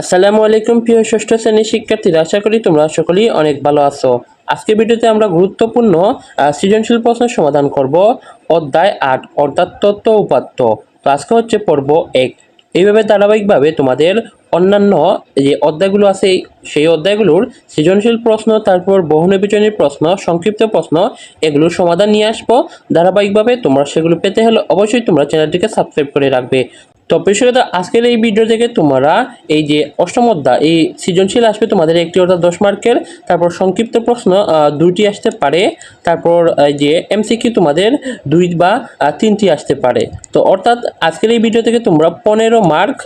আসসালামু আলাইকুম প্রিয় ষষ্ঠ শ্রেণির শিক্ষার্থীরা, আশা করি তোমরা সকলেই অনেক ভালো আছো। আজকে ভিডিওতে আমরা গুরুত্বপূর্ণ সৃজনশীল প্রশ্ন সমাধান করব। অধ্যায় আট, অর্থাৎ তত্ত্ব উপাত্ত। তো আজকে হচ্ছে পর্ব এক। এইভাবে ধারাবাহিকভাবে তোমাদের অন্যান্য যে অধ্যায়গুলো আছে, সেই অধ্যায়গুলোর সৃজনশীল প্রশ্ন, তারপর বহুনির্বাচনী প্রশ্ন, সংক্ষিপ্ত প্রশ্ন, এগুলোর সমাধান নিয়ে আসব। ধারাবাহিকভাবে তোমরা সেগুলো পেতে হলে অবশ্যই তোমরা চ্যানেলটিকে সাবস্ক্রাইব করে রাখবে। তো প্রিয় আজকের এই ভিডিও থেকে তোমরা এই যে অষ্টম অধ্যায়, এই সৃজনশীল আসবে তোমাদের একটি অর্থাৎ দশ মার্কের, তারপর সংক্ষিপ্ত প্রশ্ন দুইটি আসতে পারে, তারপর এই যে এমসিকিউ তোমাদের দুই বা তিনটি আসতে পারে। তো অর্থাৎ আজকের এই ভিডিও থেকে তোমরা পনেরো মার্ক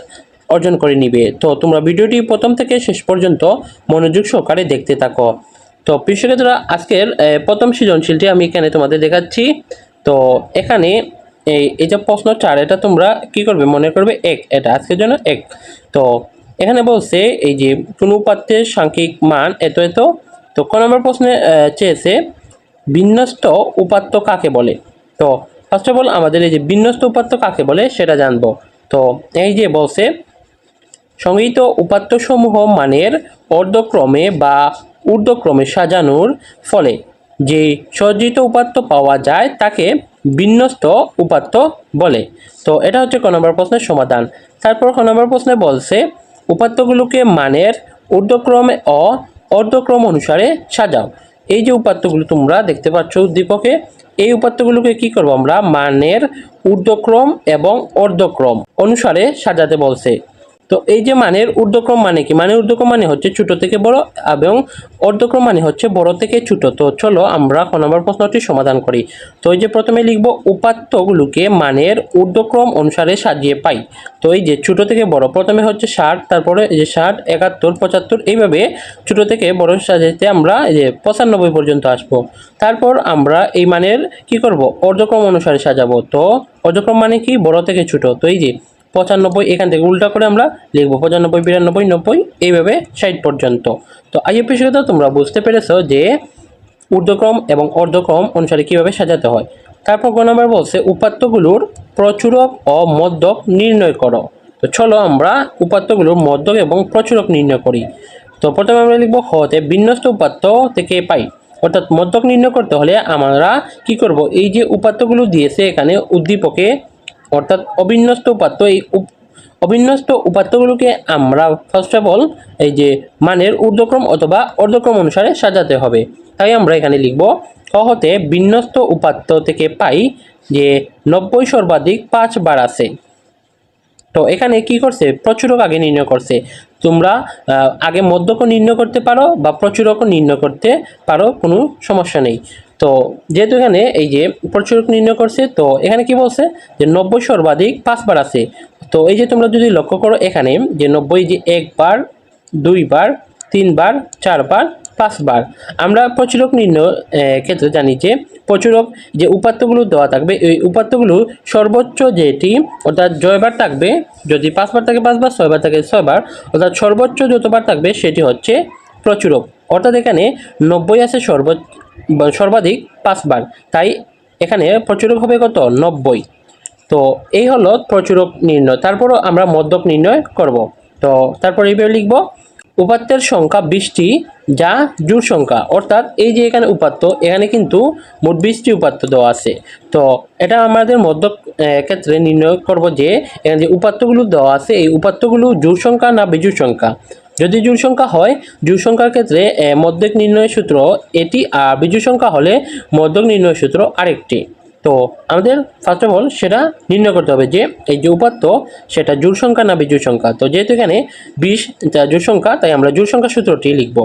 অর্জন করে নিবে। তো তোমরা ভিডিওটি প্রথম থেকে শেষ পর্যন্ত মনোযোগ সহকারে দেখতে থাকো। তো প্রিয় আজকের প্রথম সৃজনশীলটি আমি এখানে তোমাদের দেখাচ্ছি। তো এখানে এই এই যে প্রশ্ন চার এটা তোমরা কি করবে? মনে করবে এক, এটা আজকের জন্য এক। তো, এখানে বলছে এই যে, কোন উপাত্তের সাংখ্যিক মান এত এত। তো ক নম্বর প্রশ্নে চেয়েছে, বিন্যস্ত উপাত্ত কাকে বলে? তো ফার্স্ট অফ অল আমাদের এই যে বিন্যস্ত উপাত্ত কাকে বলে, সেটা জানব। তো, এই যে বলছে, সংগৃহীত উপাত্তসমূহ মানের অর্ধক্রমে বা ঊর্ধ্বক্রমে সাজানোর ফলে যে সজ্জিত উপাত্ত পাওয়া যায় তাকে বিন্যস্ত উপাত্ত বলে। তো এটা হচ্ছে ক নম্বর প্রশ্নের সমাধান। তারপর ক নম্বর প্রশ্নে বলছে, উপাত্তগুলোকে মানের ঊর্ধ্বক্রমে অ, অর্ধক্রম অনুসারে সাজাও। এই যে উপাত্তগুলো তোমরা দেখতে পাচ্ছ উদ্দীপকে, এই উপাত্তগুলোকে কি করব আমরা? মানের ঊর্ধ্বক্রম এবং অর্ধক্রম অনুসারে সাজাতে বলছে। তো এই যে মানের ঊর্ধ্বক্রম মানে কি? মানের ঊর্ধ্বক্রম মানে হচ্ছে ছোট থেকে বড় এবং অর্ধক্রম মানে হচ্ছে বড় থেকে ছোট। তো চলো আমরা ক নম্বর প্রশ্নটি সমাধান করি। তো এই যে প্রথমে লিখব উপাত্তগুলোকে মানের ঊর্ধ্বক্রম অনুসারে সাজিয়ে পাই। তো এই যে ছোট থেকে বড়, প্রথমে হচ্ছে ষাট, তারপরে এই যে ষাট, একাত্তর, পঁচাত্তর, এইভাবে ছোট থেকে বড় সাজাতে আমরা এই যে পঁচানব্বই পর্যন্ত আসব। তারপর আমরা এই মানের কি করব? অর্ধক্রম অনুসারে সাজাবো। তো অর্ধক্রম মানে কি? বড় থেকে ছোট। তো এই যে পঁচানব্বই, এখান থেকে উল্টা করে আমরা লিখব পঁচানব্বই, বিরানব্বই, নব্বই, এইভাবে ষাট পর্যন্ত। তো আইএপি শিক্ষা তোমরা বুঝতে পেরেছ যে ঊর্ধ্বক্রম এবং অর্ধক্রম অনুসারে কীভাবে সাজাতে হয়। তারপর গ নম্বর বলছে, উপাত্তগুলোর প্রচুরক ও মধ্যক নির্ণয় করো। তো চলো আমরা উপাত্তগুলোর মধ্যক এবং প্রচুরক নির্ণয় করি। তো প্রথমে আমরা লিখব হতে বিন্যস্ত উপাত্ত থেকে পাই। অর্থাৎ মধ্যক নির্ণয় করতে হলে আমরা কি করব? এই যে উপাত্তগুলো দিয়েছে এখানে উদ্দীপকে অর্থাৎ অবিন্যস্ত উপাত্ত এই অবিন্যস্ত উপাত্তগুলোকে আমরা ফার্স্ট অফ অল এই যে মানের ঊর্ধ্বক্রম অথবা অর্ধক্রম অনুসারে সাজাতে হবে। তাই আমরা এখানে লিখব ক হতে বিন্যস্ত উপাত্ত থেকে পাই যে নব্বই সর্বাধিক পাঁচ বার আছে। তো এখানে কি করছে? প্রচুরক আগে নির্ণয় করছে। তোমরা আগে মধ্যকও নির্ণয় করতে পারো বা প্রচুরক নির্ণয় করতে পারো, কোনো সমস্যা নেই। তো যেহেতু এখানে এই যে প্রচুরক নির্ণয় করছে, তো এখানে কি বলছে? যে নব্বই সর্বাধিক পাঁচবার আছে। তো এই যে তোমরা যদি লক্ষ্য করো এখানে, যে নব্বই যে একবার, দুইবার, তিনবার, চারবার, পাঁচবার। আমরা প্রচুরক নির্ণয় ক্ষেত্রে জানি যে প্রচুরক যে উপাত্তগুলো দেওয়া থাকবে, এই উপাত্তগুলো সর্বোচ্চ যেটি, অর্থাৎ জয়বার থাকবে, যদি পাঁচবার থাকে পাঁচবার, ছয়বার থাকে ছয়বার, অর্থাৎ সর্বোচ্চ যতবার থাকবে সেটি হচ্ছে প্রচুরক অর্থাৎ এখানে নব্বই আছে সর্বোচ্চ সর্বাধিক পাঁচবার। তাই এখানে প্রচুরক হবে কত? নব্বই। তো এই হলো প্রচুরক নির্ণয়। তারপরও আমরা মধ্যক নির্ণয় করব। তো তারপর এইভাবে লিখব উপাত্তের সংখ্যা বিশটি যা জোড় সংখ্যা। অর্থাৎ এই যে এখানে উপাত্ত এখানে কিন্তু মোট বিশটি উপাত্ত দেওয়া আছে। তো এটা আমাদের মধ্যক আহ, ক্ষেত্রে নির্ণয় করব যে এখানে যে উপাত্তগুলো দেওয়া আছে এই উপাত্তগুলো জোড় সংখ্যা না বিজোড় সংখ্যা? যদি জোড় সংখ্যা হয় জোড় সংখ্যার ক্ষেত্রে মধ্যক নির্ণয় সূত্র এটি আর বিজোড় সংখ্যা হলে মধ্যক নির্ণয় সূত্র আরেকটি। তো আমাদের ফার্স্ট অফ অল সেটা নির্ণয় করতে হবে যে, এই যে উপাত্ত, সেটা জোড় সংখ্যা না বিজোড় সংখ্যা? তো যেহেতু এখানে বিশ জোড় সংখ্যা, তাই আমরা জোড় সংখ্যা সূত্রটি লিখব।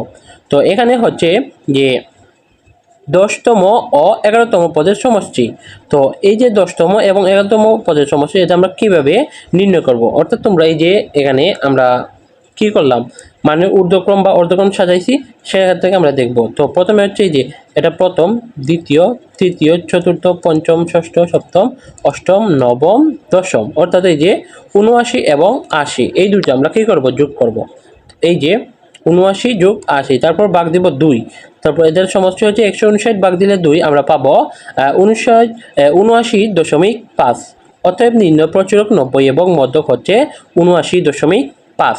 তো এখানে হচ্ছে যে দশতম ও এগারোতম পদের সমষ্টি। তো এই যে দশতম এবং এগারোতম পদের সমষ্টি, এটা আমরা কীভাবে নির্ণয় করব? অর্থাৎ তোমরা এই যে এখানে আমরা কি করলাম? মানে ঊর্ধ্বক্রম বা অর্ধক্রম সাজাইছি, সেখান থেকে আমরা দেখব। তো প্রথমে হচ্ছে এই যে, এটা প্রথম, দ্বিতীয়, তৃতীয়, চতুর্থ, পঞ্চম, ষষ্ঠ, সপ্তম, অষ্টম, নবম, দশম। অর্থাৎ এই যে উনআশি এবং আশি। এই দুটো আমরা কী করব? যোগ করব। এই যে উনআশি যোগ আশি, তারপর বাঘ দিব দুই। তারপর এদের সমষ্টি হচ্ছে একশো উনষাট বাঘ দিলে দুই, আমরা পাবো উনষাট উনআশি দশমিক পাঁচ। অতএব নিম্ন প্রচুরক নব্বই এবং মধ্যক হচ্ছে উনআশি দশমিক পাঁচ।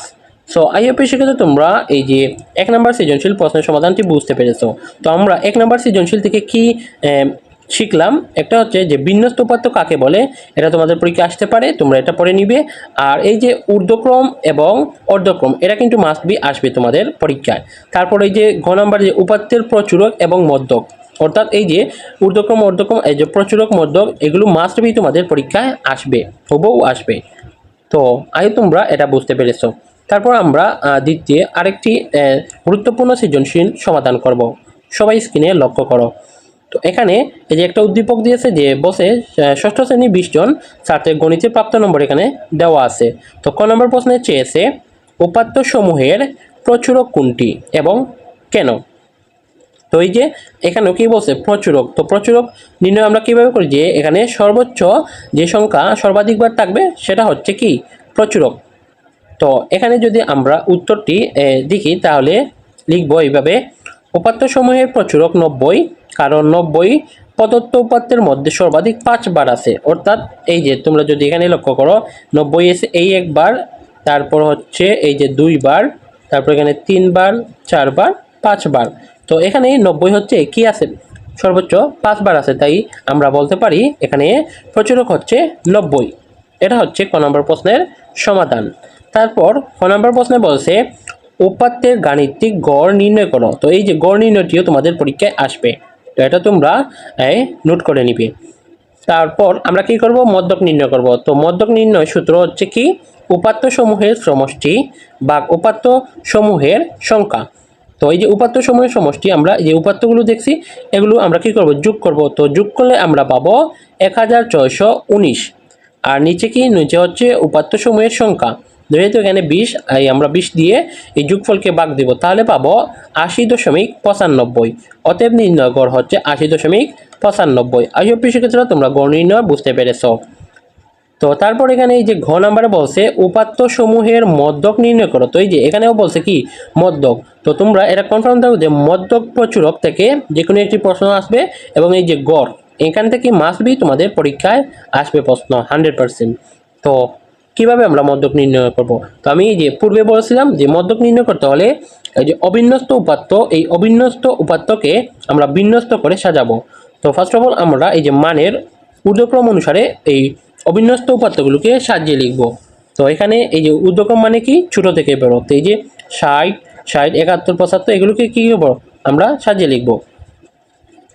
সো আইএপি সেক্ষেত্রে তোমরা এই যে এক নম্বর সৃজনশীল প্রশ্নের সমাধানটি বুঝতে পেরেছ। তো আমরা এক নম্বর সৃজনশীল থেকে কি শিখলাম? একটা হচ্ছে যে বিন্যস্ত উপাত্ত কাকে বলে? এটা তোমাদের পরীক্ষা আসতে পারে, তোমরা এটা পড়ে নিবে। আর এই যে ঊর্ধ্বক্রম এবং অর্ধক্রম এটা কিন্তু মাস্ট বি আসবে তোমাদের পরীক্ষায়। তারপর এই যে ঘ নম্বর যে উপাত্তের প্রচুরক এবং মধ্যক, অর্থাৎ এই যে ঊর্ধ্বক্রম, অর্ধক্রম, এই যে প্রচুরক, মধ্যক, এগুলো মাস্ট বি তোমাদের পরীক্ষায় আসবে হবও আসবে। তো, আই, তোমরা এটা বুঝতে পেরেছ। তারপর আমরা দ্বিতীয় আরেকটি গুরুত্বপূর্ণ সৃজনশীল সমাধান করব। সবাই স্ক্রিনে লক্ষ্য করো। তো এখানে এই যে একটা উদ্দীপক দিয়েছে যে বসে ষষ্ঠ শ্রেণি বিশ জন ছাত্রের গণিতে প্রাপ্ত নম্বর এখানে দেওয়া আছে। তো ক নম্বর প্রশ্নে চেয়েছে, উপাত্ত সমূহের প্রচুরক কোনটি এবং কেন? তো এই যে এখানেও কী বলছে, প্রচুরক। তো প্রচুরক নির্ণয় আমরা কীভাবে করি যে এখানে সর্বোচ্চ যে সংখ্যা সর্বাধিকবার থাকবে সেটা হচ্ছে কি? প্রচুরক। তো এখানে যদি আমরা উত্তরটি দেখি, তাহলে লিখব এইভাবে, উপাত্ত সমূহের প্রচুরক নব্বই, কারণ নব্বই প্রদত্ত উপাত্তের মধ্যে সর্বাধিক পাঁচবার আছে। অর্থাৎ এই যে তোমরা যদি এখানে লক্ষ্য করো, নব্বই এসে এই একবার তারপর হচ্ছে এই যে দুইবার তারপর এখানে তিনবার চারবার পাঁচবার তো এখানে নব্বই হচ্ছে কি আছে? সর্বোচ্চ পাঁচবার আছে। তাই আমরা বলতে পারি এখানে প্রচুরক হচ্ছে নব্বই। এটা হচ্ছে ক নম্বর প্রশ্নের সমাধান। তারপর ক নম্বর প্রশ্নে বলছে, উপাত্তের গাণিতিক গড় নির্ণয় করো। তো এই যে গড় নির্ণয়টিও তোমাদের পরীক্ষায় আসবে। তো এটা তোমরা নোট করে নিবে। তারপর আমরা কি করব? মদ্যক নির্ণয় করব। তো মদ্যক নির্ণয় সূত্র হচ্ছে কি? উপাত্ত সমূহের সমষ্টি বা উপাত্ত সমূহের সংখ্যা। তো এই যে উপাত্ত সমূহের সমষ্টি, আমরা যে উপাত্তগুলো দেখছি, এগুলো আমরা কি করব? যোগ করব। তো যোগ করলে আমরা পাবো এক হাজার ছয়শো উনিশ। আর নিচে কি? নিচে হচ্ছে উপাত্ত সমূহের সংখ্যা। যেহেতু এখানে বিশ, এই আমরা বিশ দিয়ে এই যোগফলকে ভাগ দিব, তাহলে পাবো আশি দশমিক পঁচানব্বই। অতএব নির্ণয় গড় হচ্ছে আশি দশমিক পঁচানব্বই। আইও কৃষিক্ষেত্রে তোমরা গড় নির্ণয় বুঝতে পেরেছ। তো তারপর এখানে এই যে ঘ নাম্বারে বলছে উপাত্ত সমূহের মদ্যক নির্ণয় করো। তো এই যে এখানেও বলছে কি? মদ্যক। তো তোমরা এটা কনফার্ম থাকো যে মদ্যক প্রচুরক থেকে যে কোনো একটি প্রশ্ন আসবে এবং এই যে গড়, এখান থেকে মাস্ট বি তোমাদের পরীক্ষায় আসবে প্রশ্ন হান্ড্রেড পার্সেন্ট তো কীভাবে আমরা মদ্যক নির্ণয় করব? তো আমি যে পূর্বে বলেছিলাম যে মদ্যক নির্ণয় করতে হলে এই যে অবিন্যস্ত উপাত্ত, এই অবিন্যস্ত উপাত্তকে আমরা বিন্যস্ত করে সাজাবো। তো ফার্স্ট অফ অল আমরা এই যে মানের ঊর্ধ্বক্রম অনুসারে এই অবিন্যস্ত উপাত্তগুলোকে সাজিয়ে লিখব। তো এখানে এই যে ঊর্ধ্বক্রম মানে কি? ছোট থেকে বড়। তো এই যে ষাট ষাট, একাত্তর, পঁচাত্তর, এগুলোকে কী করব আমরা সাজিয়ে লিখব।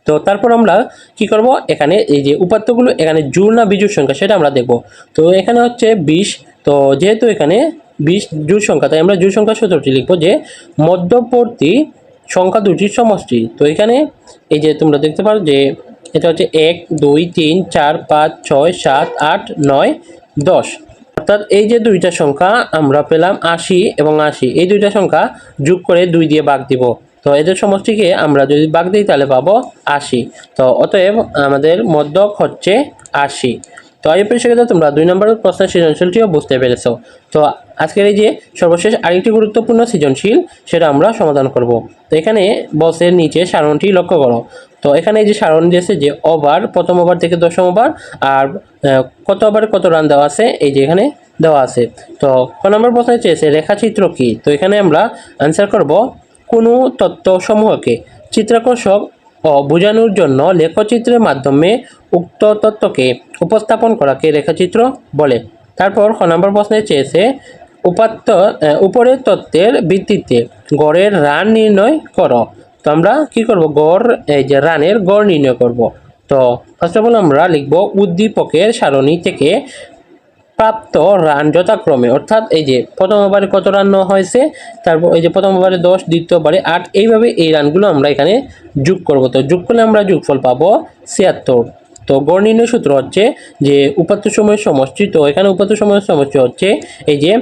তো তারপর আমরা কি করব? এখানে এই যে উপাত্তগুলো, এখানে জোড় না বিজুর সংখ্যা সেটা আমরা দেখব। তো এখানে হচ্ছে বিশ, তো যেহেতু এখানে বিশ জোড় সংখ্যা, তাই আমরা জোড় সংখ্যা সূত্রটি লিখব যে মধ্যবর্তী সংখ্যা দুটির সমষ্টি। তো এখানে এই যে তোমরা দেখতে পারো যে এটা হচ্ছে এক, দুই, তিন, চার, পাঁচ, ছয়, সাত, আট, নয়, দশ। অর্থাৎ এই যে দুইটা সংখ্যা আমরা পেলাম আশি এবং আশি। এই দুইটা সংখ্যা যোগ করে দুই দিয়ে ভাগ দিব। তো এদের সমষ্টিকে আমরা যদি ভাগ দিই, তাহলে পাবো আশি। তো অতএব আমাদের মধ্যক হচ্ছে আশি। তো এই পরিষেবা তোমরা দুই নম্বর প্রশ্নের সৃজনশীলটিও বুঝতে পেরেছ। তো আজকের এই যে সর্বশেষ আরেকটি গুরুত্বপূর্ণ সৃজনশীল, সেটা আমরা সমাধান করব। তো এখানে বসের নিচে সারণটি লক্ষ্য করো। তো এখানে এই যে সারণ দিয়েছে যে ওভার, প্রথম ওভার থেকে দশম ওভার, আর কত ওভারে, কত রান দেওয়া আছে, এই যে এখানে দেওয়া আছে। তো ক নম্বর প্রশ্নে চেয়েছে রেখাচিত্র কী? তো এখানে আমরা অ্যান্সার করব কোনো তত্ত্বসমূহকে চিত্রাকর্ষক ও বোঝানোর জন্য লেখচিত্রের মাধ্যমে উক্ত তত্ত্বকে উপস্থাপন করাকে রেখাচিত্র বলে। তারপর খ নম্বর প্রশ্নে চেয়েছে, উপাত্ত উপরের তত্ত্বের ভিত্তিতে গড়ের রান নির্ণয় করো। তো আমরা কি করব? গড়, এই যে রানের গড় নির্ণয় করব। তো ফার্স্ট অফ অল আমরা লিখব উদ্দীপকের সারণী থেকে প্রাপ্ত রান যথাক্রমে, অর্থাৎ এই যে প্রথম ওভারে কত রান হয়েছে, তারপর এই যে প্রথম ওভারে দশ, দ্বিতীয় ওভারে আট, এইভাবে এই রানগুলো আমরা এখানে যোগ করব। তো যোগ করলে আমরা যোগফল পাবো ছিয়াত্তর। তো গড় নির্ণয় সূত্র হচ্ছে যে উপাত্ত সময়ের সমষ্টি, তো এখানে উপাত্ত সময়ের সমষ্টি হচ্ছে এই যে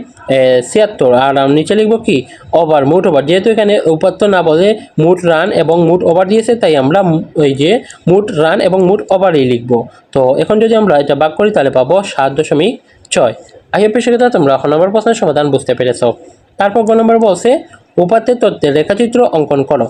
ছিয়াত্তর। আর নিচে লিখব কি? ওভার, মোট ওভার। যেহেতু এখানে উপাত্ত না বলে মোট রান এবং মোট ওভার দিয়েছে, তাই আমরা এই যে মোট রান এবং মোট ওভারই লিখব। তো এখন যদি আমরা এটা ভাগ করি, তাহলে পাবো সাত দশমিক ছয় আগে পেশাগত তোমরা এখন নম্বর প্রশ্নের সমাধান বুঝতে পেরেছ। তারপর গ নম্বর বলছে, উপাত্তের তত্ত্বের রেখাচিত্র অঙ্কন করো।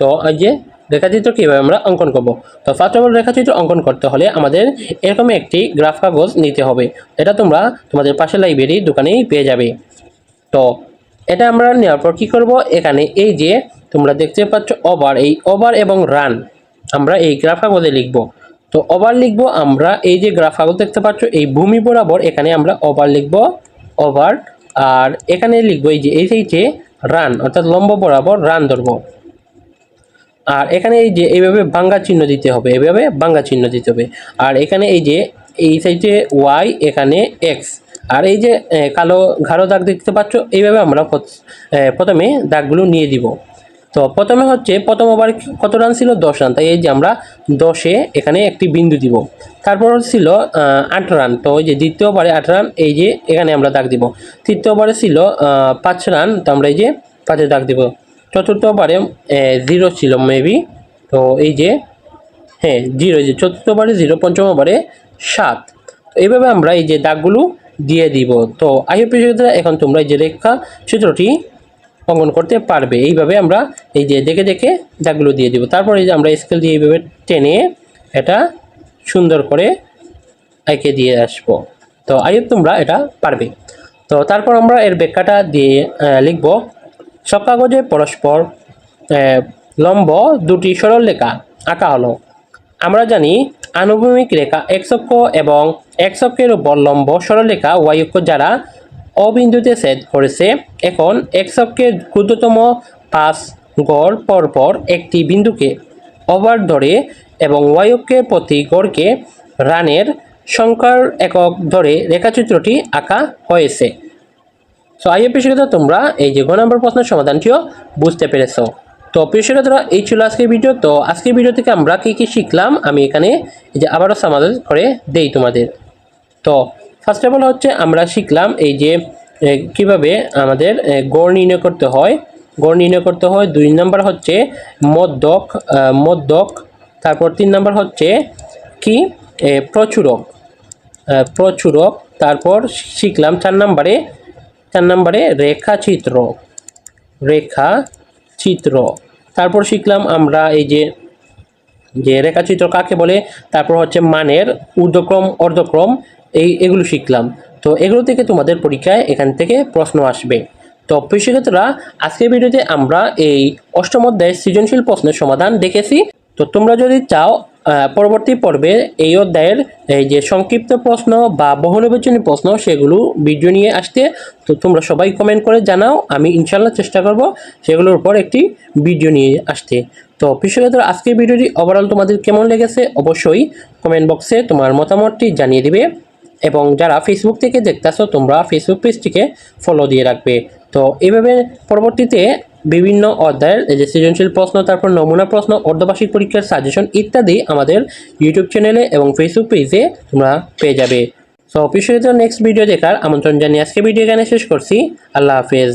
তো এই যে রেখাচিত্র কীভাবে আমরা অঙ্কন করব? তো ফার্স্ট অফ অল রেখাচিত্র অঙ্কন করতে হলে আমাদের এরকম একটি গ্রাফ কাগজ নিতে হবে। এটা তোমরা তোমাদের পাশের লাইব্রেরি দোকানেই পেয়ে যাবে। তো এটা আমরা নেওয়ার পর কী করব? এখানে এই যে তোমরা দেখতে পাচ্ছ ওভার এই ওভার এবং রান আমরা এই গ্রাফ কাগজে লিখব। তো ওভার লিখব আমরা, এই যে গ্রাফ কাগজ দেখতে পাচ্ছ, এই ভূমি বরাবর এখানে আমরা ওভার লিখব ওভার আর এখানে লিখব এই যে এই যে রান অর্থাৎ লম্ব বরাবর রান ধরবো। আর এখানে এই যে এইভাবে বাঙ্গা চিহ্ন দিতে হবে, এইভাবে বাঙ্গা চিহ্ন দিতে হবে। আর এখানে এই যে এই সাইডে ওয়াই এখানে এক্স আর এই যে কালো ঘাড়ো দাগ দেখতে পাচ্ছ, এইভাবে আমরা প্রথমে দাগগুলো নিয়ে দিব। তো প্রথমে হচ্ছে প্রথম ওভার কত রান ছিল? দশ রান। তাই এই যে আমরা দশে এখানে একটি বিন্দু দিব। তারপর ছিল আট রান। তো ওই যে দ্বিতীয় ওভারে আট রান, এই যে এখানে আমরা দাগ দিব। তৃতীয় ওভারে ছিল পাঁচ রান। তো আমরা এই যে পাঁচে দাগ দিব। চতুর্থ ওভারে জিরো ছিল মেবি। তো এই যে হ্যাঁ জিরো যে চতুর্থ ওভারে জিরো, পঞ্চম ওভারে সাত। তো এইভাবে আমরা এই যে দাগগুলো দিয়ে দিব। তো আইএপি এখন তোমরা এই যে রেখা চিত্রটি অঙ্কন করতে পারবে। এইভাবে আমরা এই যে দেখে দেখে দাগগুলো দিয়ে দিব। তারপর এই যে আমরা স্কেল দিয়ে এইভাবে টেনে এটা সুন্দর করে এঁকে দিয়ে আসব। তো আইএফ তোমরা এটা পারবে। তো তারপর আমরা এর ব্যাখ্যাটা দিয়ে লিখব। সব কাগজে পরস্পর লম্ব দুটি সরল রেখা আঁকা হলো। আমরা জানি আনুভূমিক রেখা এক্স অক্ষ এবং এক্স অক্ষের উপর লম্ব সরলরেখা ওয়াই অক্ষ যারা অবিন্দুতে ছেদ করেছে। এখন এক্স অক্ষের ক্ষুদ্রতম পাঁচ গড় পরপর একটি বিন্দুকে ওভার ধরে এবং ওয়াই অক্ষের প্রতি গড়কে রানের সংখ্যার একক ধরে রেখাচিত্রটি আঁকা হয়েছে। সো আইএ পেশিকতা তোমরা এই যে গ নম্বর প্রশ্নের সমাধানটিও বুঝতে পেরেছ। তো পেশিকতরা এই ছিল আজকের ভিডিও। তো, আজকের ভিডিও থেকে আমরা কী কী শিখলাম, আমি এখানে এই যে আবারও সমাধান করে দেই তোমাদের। তো ফার্স্ট অফ অল হচ্ছে আমরা শিখলাম এই যে কীভাবে আমাদের গড় নির্ণয় করতে হয়। গড় নির্ণয় করতে হয়, দুই নম্বর হচ্ছে মদ্যক মদ্যক, তারপর তিন নম্বর হচ্ছে কি? প্রচুরক প্রচুরক, তারপর শিখলাম চার নম্বরে চার নম্বরে রেখাচিত্র রেখা চিত্র তারপর শিখলাম আমরা এই যে যে রেখাচিত্র কাকে বলে, তারপর হচ্ছে মানের ঊর্ধ্বক্রম, অর্ধক্রম এই এগুলো শিখলাম। তো এগুলো থেকে তোমাদের পরীক্ষায় এখান থেকে প্রশ্ন আসবে। তো শিক্ষার্থীরা আজকের ভিডিওতে আমরা এই অষ্টম অধ্যায়ের সৃজনশীল প্রশ্নের সমাধান দেখেছি। তো তোমরা যদি চাও পরবর্তী পর্বে এই অধ্যায়ের এই যে সংক্ষিপ্ত প্রশ্ন বা বহুনির্বাচনী প্রশ্ন, সেগুলো ভিডিও নিয়ে আসতে, তো তোমরা সবাই কমেন্ট করে জানাও। আমি ইনশাল্লাহ চেষ্টা করব সেগুলোর উপর একটি ভিডিও নিয়ে আসতে। তো বিশ্বকাতের আজকের ভিডিওটি ওভারঅল তোমাদের কেমন লেগেছে? অবশ্যই কমেন্ট বক্সে তোমার মতামতটি জানিয়ে দিবে। এবং যারা ফেসবুক থেকে দেখতেছো, তোমরা ফেসবুক পেজটিকে ফলো দিয়ে রাখবে। তো এভাবে পরবর্তীতে বিভিন্ন অধ্যায়ের যে সৃজনশীল প্রশ্ন, তারপর নমুনা প্রশ্ন, অর্ধবার্ষিক পরীক্ষার সাজেশন ইত্যাদি আমাদের ইউটিউব চ্যানেলে এবং ফেসবুক পেজে তোমরা পেয়ে যাবে। সো অফিসিয়াল নেক্সট ভিডিও দেখার আমন্ত্রণ জানিয়ে আজকে ভিডিও এখানে শেষ করছি। আল্লাহ হাফেজ।